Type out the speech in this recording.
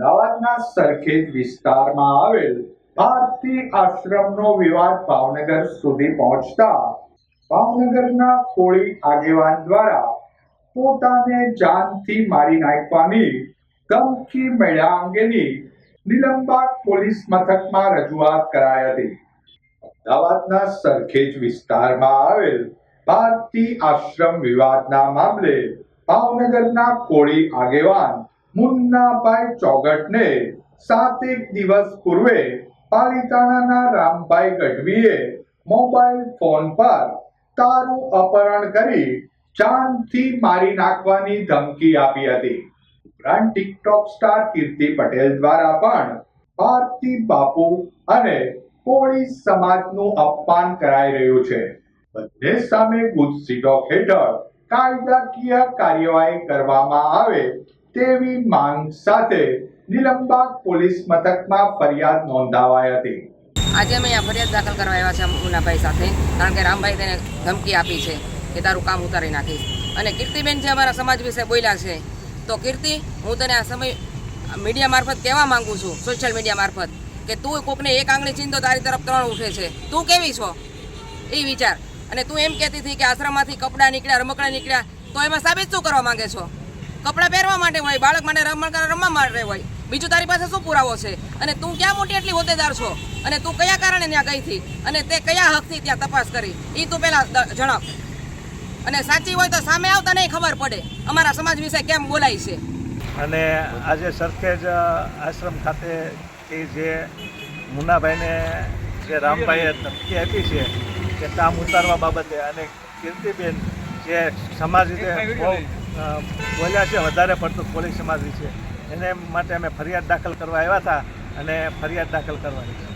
અમદાવાદના સરખેજ વિસ્તારમાં આવેલ ભારતી આશ્રમનો વિવાદ ભાવનગર સુધી પહોંચતા ભાવનગરના કોળી આગેવાન દ્વારા પોતાને જાનથી મારી નાખવાની ધમકી મળ્યા અંગેની નિલંબાગ પોલીસ મથકમાં રજૂઆત કરાઈ હતી. અમદાવાદના સરખેજ વિસ્તારમાં આવેલ ભારતી આશ્રમ વિવાદના મામલે ભાવનગરના કોળી આગેવાન મુન્નાભાઈ ચોગટને સાતેક દિવસ પૂર્વે પાલિતાણાના રામભાઈ ગઢવીએ મોબાઈલ ફોન પર તારું અપહરણ કરી જાનથી મારી નાખવાની ધમકી આપી હતી. ઉપરાંત ટિકટોક સ્ટાર કીર્તિ પટેલ દ્વારા પણ ભારતી બાપુ અને કોળી સમાજનું અપમાન કરાઈ રહ્યું છે. બંને સામે ગુજસીટો હેઠળ કાયદાકીય કાર્યવાહી કરવામાં આવે તેવી માંગ સાથે નિલંબાગ પોલીસ મથકમાં ફરિયાદ નોંધાવાઈ હતી. આજે અમે અહીંયા ફરિયાદ દાખલ કરવા આવ્યા છે મુનાભાઈ સાથે, કારણ કે રામભાઈ તેને ધમકી આપી છે કે તારું કામ ઉતારી નાખીશ. અને કીર્તિબેન જે અમારા સમાજ વિશે બોલ્યા છે, તો કીર્તિ, હું તને આ સમય મીડિયા મારફત કહેવા માંગુ છું, સોશિયલ મીડિયા મારફત, કે તું કોકને એક આંગળી ચીંધો તારી તરફ ત્રણ ઉઠે છે. તું કેવી છો? એ વિચાર. અને તું એમ કહેતી હતી કે આશ્રમમાંથી કપડાં નીકળ્યા, રમકડા નીકળ્યા, તો એમાં સાબિત શું કરવા માંગે છો? કપડાં પહેરવા માટે હોય, બાળક માટે રમકડા રમવા માટે હોય. બીજું તારી પાસે શું પુરાવો છે? અને તું ક્યાં મોટી એટલી હોદ્દેદાર છો? અને તું કયા કારણે ત્યાં ગઈ હતી? અને તે કયા હકથી ત્યાં તપાસ કરી? એ તું પહેલાં જણાવ. અને સાચી હોય તો સામે આવતા નહીં ખબર પડે. અમારા સમાજ વિશે કેમ બોલાય છે? અને આજે સરખેજ આશ્રમ ખાતે એ જે મુનાભાઈને જે રામભાઈએ ધમકી આપી છે, કે કામ ઉતારવા બાબતે અને કીર્તિબેન જે સમાજ રીતે બહુ બોલ્યા છે, વધારે પડતું કોળી સમાજ વિશે એને માટે અમે ફરિયાદ દાખલ કરવા આવ્યા હતા અને ફરિયાદ દાખલ કરવાની છે.